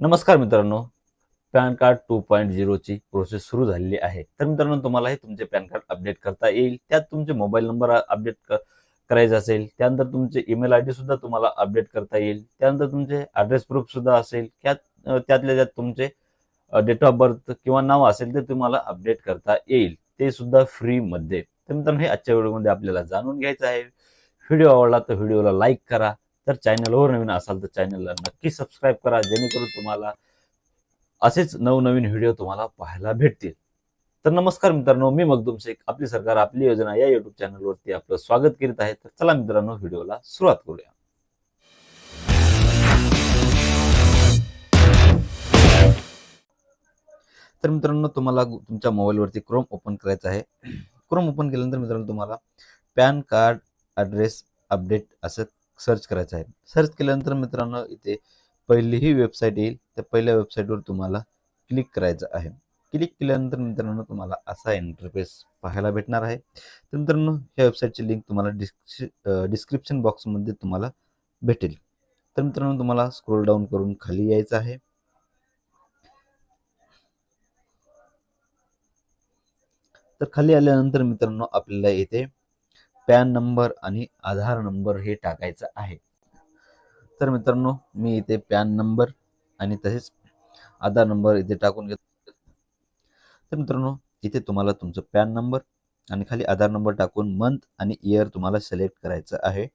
नमस्कार मित्रांनो. PAN card two point झिरोची प्रोसेस सुरू झालेली आहे. तर मित्रांनो तुम्हाला हे तुमचे पॅन कार्ड अपडेट करता येईल. त्यात तुमचे मोबाईल नंबर अपडेट करायचा असेल. त्यानंतर तुमचे ईमेल आय डी सुद्धा तुम्हाला अपडेट करता येईल. त्यानंतर तुमचे ॲड्रेस प्रूफ सुद्धा असेल. त्यात त्यातल्या त्यात तुमचे डेट ऑफ बर्थ किंवा नाव असेल ते तुम्हाला अपडेट करता येईल. ते सुद्धा फ्रीमध्ये. तर मित्रांनो हे आजच्या व्हिडिओमध्ये आपल्याला जाणून घ्यायचं आहे. व्हिडिओ आवडला तर व्हिडिओला लाईक करा. तर चॅनलवर नवीन असाल तर चॅनलला नक्की सबस्क्राईब करा जेणेकरून तुम्हाला असेच नवनवीन व्हिडिओ तुम्हाला पाहायला भेटतील. तर नमस्कार मित्रांनो मी मगदुम शेख आपली सरकार आपली योजना या युट्यूब चॅनलवरती आपलं स्वागत करीत आहे. तर चला मित्रांनो व्हिडिओला सुरुवात करूया. तर मित्रांनो तुम्हाला तुमच्या मोबाईलवरती क्रोम ओपन करायचं आहे. क्रोम ओपन केल्यानंतर मित्रांनो तुम्हाला पॅन कार्ड ॲड्रेस अपडेट असं सर्च करायचं आहे. सर्च केल्यानंतर मित्रांनो इथे पहिली ही वेबसाईट येईल. त्या पहिल्या वेबसाईटवर तुम्हाला क्लिक करायचं आहे. क्लिक केल्यानंतर मित्रांनो तुम्हाला असा इंटरफेस पाहायला भेटणार आहे. तर मित्रांनो ह्या वेबसाईटची लिंक तुम्हाला डिस्क्रि डिस्क्रिप्शन बॉक्समध्ये तुम्हाला भेटेल. तर मित्रांनो तुम्हाला स्क्रोल डाऊन करून खाली यायचं आहे. तर खाली आल्यानंतर मित्रांनो आपल्याला इथे पॅन नंबर आणि आधार नंबर हे टाकायचं आहे. तर मित्रांनो मी इथे पॅन नंबर आणि तसेच आधार नंबर इथे टाकून घेतो. तर मित्रांनो इथे तुम्हाला तुमचं पॅन नंबर आणि खाली आधार नंबर टाकून मंथ आणि इयर तुम्हाला सिलेक्ट करायचं आहे.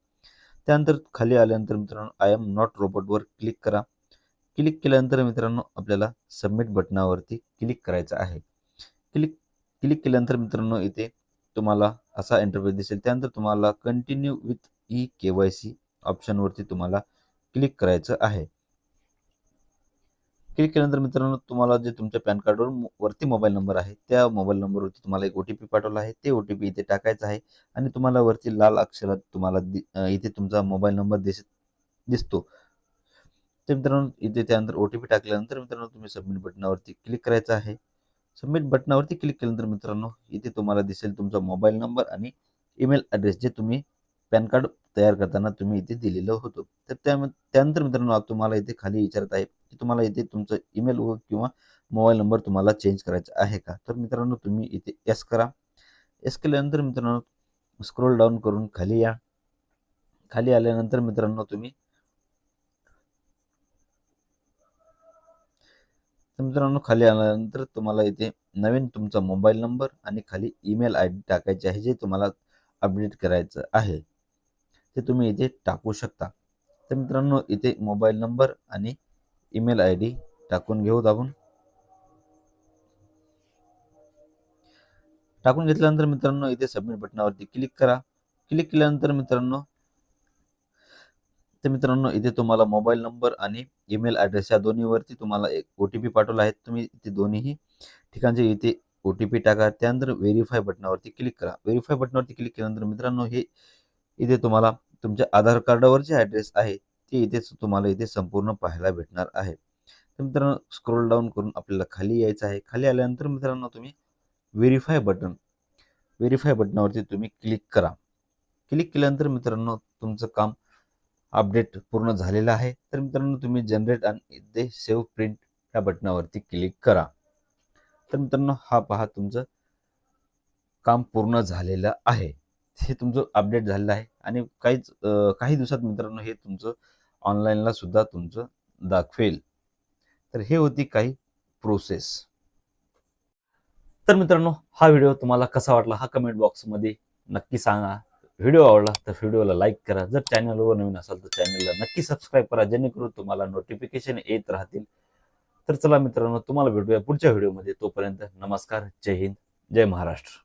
त्यानंतर खाली आल्यानंतर मित्रांनो आय एम नॉट रोबोटवर क्लिक करा. क्लिक केल्यानंतर मित्रांनो आपल्याला सबमिट बटनावरती क्लिक करायचं आहे. क्लिक क्लिक केल्यानंतर मित्रांनो इथे तुम्हाला असा इंटरव्यू दिसेल. त्यानंतर तुम्हाला continue with e K Y C ऑप्शनवरती तुम्हाला क्लिक करायचं आहे. क्लिक केल्यानंतर मित्रांनो तुम्हाला जे तुमच्या पॅन कार्डवर मो- वरती मोबाईल नंबर आहे त्या मोबाईल नंबरवरती तुम्हाला एक ओ टी पी पाठवला आहे. ते ओ टी पी इथे टाकायचं आहे आणि तुम्हाला वरती लाल अक्षरात तुम्हाला दि- इथे तुमचा मोबाईल नंबर दिस दिसतो. तर मित्रांनो इथे त्यानंतर ओ टी पी टाकल्यानंतर मित्रांनो तुम्ही सबमिट बटनावरती क्लिक करायचं आहे. सबमिट बटनावरती क्लिक केल्यानंतर मित्रांनो इथे तुम्हाला दिसेल तुमचा मोबाईल नंबर आणि ईमेल ॲड्रेस जे तुम्ही पॅन कार्ड तयार करताना तुम्ही इथे दिलेलं होतं. तर त्या त्यानंतर मित्रांनो तुम्हाला इथे खाली विचारत आहे की तुम्हाला इथे तुमचं ईमेल व किंवा मोबाईल नंबर तुम्हाला चेंज करायचा आहे का? तर मित्रांनो तुम्ही इथे एस करा. एस केल्यानंतर मित्रांनो स्क्रोल डाऊन करून खाली या. खाली आल्यानंतर मित्रांनो तुम्ही तर मित्रांनो खाली आल्यानंतर तुम्हाला इथे नवीन तुमचा मोबाईल नंबर आणि खाली ईमेल आय डी टाकायची आहे जे तुम्हाला अपडेट करायचं आहे. ते तुम्ही इथे टाकू शकता. तर मित्रांनो इथे मोबाईल नंबर आणि ईमेल आय डी टाकून घेऊत आपण. टाकून घेतल्यानंतर मित्रांनो इथे सबमिट बटनावरती क्लिक करा. क्लिक केल्यानंतर मित्रांनो तर मित्रांनो इथे तुम्हाला मोबाईल नंबर आणि ईमेल ॲड्रेस या दोन्हीवरती तुम्हाला एक ओ टी पी पाठवला आहे. तुम्ही इथे दोन्हीही ठिकाणचे इथे ओ टी पी टाका. त्यानंतर व्हेरीफाय बटनावरती क्लिक करा. व्हेरीफाय बटनावरती क्लिक केल्यानंतर मित्रांनो हे इथे तुम्हाला तुमच्या आधार कार्डावर जे ॲड्रेस आहे ते इथेच तुम्हाला इथे संपूर्ण पाहायला भेटणार आहे. तर मित्रांनो स्क्रोल डाऊन करून आपल्याला खाली यायचं आहे. खाली आल्यानंतर मित्रांनो तुम्ही व्हेरीफाय बटन व्हेरीफाय बटनावरती तुम्ही क्लिक करा. क्लिक केल्यानंतर मित्रांनो तुमचं काम अपडेट पूर्ण झालेला आहे. तर मित्रांनो तुम्ही जनरेट आणि दे सेव्ह प्रिंट या बटनावरती क्लिक करा. तर मित्रांनो हा पहा तुमचं काम पूर्ण झालेलं आहे. हे तुमचं अपडेट झालेलं आहे आणि काहीच काही दिवसात मित्रांनो हे तुमचं ऑनलाईनला सुद्धा तुमचं दाखवेल. तर हे होती काही प्रोसेस तर मित्रांनो हा व्हिडिओ तुम्हाला कसा वाटला हा कमेंट बॉक्समध्ये नक्की सांगा. व्हिडिओ आवडला तर व्हिडिओला लाईक करा. जर चॅनलवर नवीन असाल तर चॅनलला नक्की सबस्क्राईब करा जेणेकरून तुम्हाला नोटिफिकेशन येत राहतील. तर चला मित्रांनो तुम्हाला भेटूया पुढच्या व्हिडिओमध्ये. तोपर्यंत नमस्कार. जय हिंद. जय महाराष्ट्र.